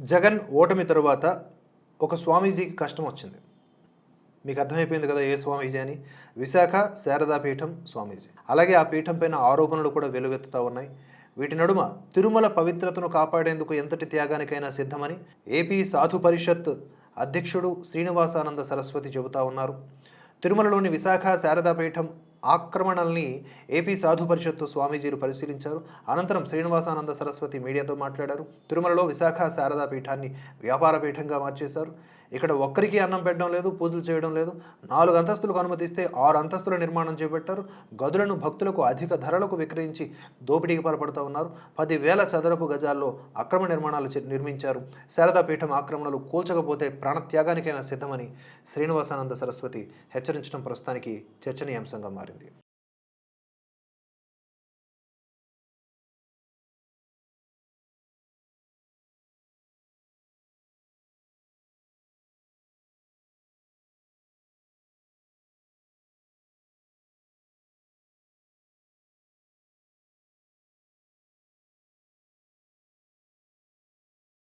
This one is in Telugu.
జగన్ ఓటమి తరువాత ఒక స్వామీజీకి కష్టం వచ్చింది. మీకు అర్థమైపోయింది కదా ఏ స్వామీజీ అని? విశాఖ శారదా పీఠం స్వామీజీ. అలాగే ఆ పీఠం పైన ఆరోపణలు కూడా వెలువెత్తుతూ ఉన్నాయి. వీటి నడుమ తిరుమల పవిత్రతను కాపాడేందుకు ఎంతటి త్యాగానికైనా సిద్ధమని ఏపీ సాధు పరిషత్ అధ్యక్షుడు శ్రీనివాసానంద సరస్వతి చెబుతా ఉన్నారు. తిరుమలలోని విశాఖ శారదాపీఠం ఆక్రమణల్ని ఏపీ సాధు పరిషత్తు స్వామీజీలు పరిశీలించారు. అనంతరం శ్రీనివాసానంద సరస్వతి మీడియాతో మాట్లాడారు. తిరుమలలో విశాఖ శారదా పీఠాన్ని వ్యాపార పీఠంగా మార్చేశారు. ఇక్కడ ఒక్కరికి అన్నం పెట్టడం లేదు పూజలు చేయడం లేదు. నాలుగు అంతస్తులకు అనుమతిస్తే ఆరు అంతస్తుల నిర్మాణం చేపట్టారు. గదులను భక్తులకు అధిక ధరలకు విక్రయించి దోపిడీకి పాల్పడుతూ ఉన్నారు. పదివేల చదరపు గజాల్లో అక్రమ నిర్మాణాలు నిర్మించారు. శారదాపీఠం ఆక్రమణలు కూల్చకపోతే ప్రాణత్యాగానికైనా సిద్ధమని శ్రీనివాసానంద సరస్వతి హెచ్చరించడం ప్రస్తుతానికి చర్చనీయాంశంగా మారింది.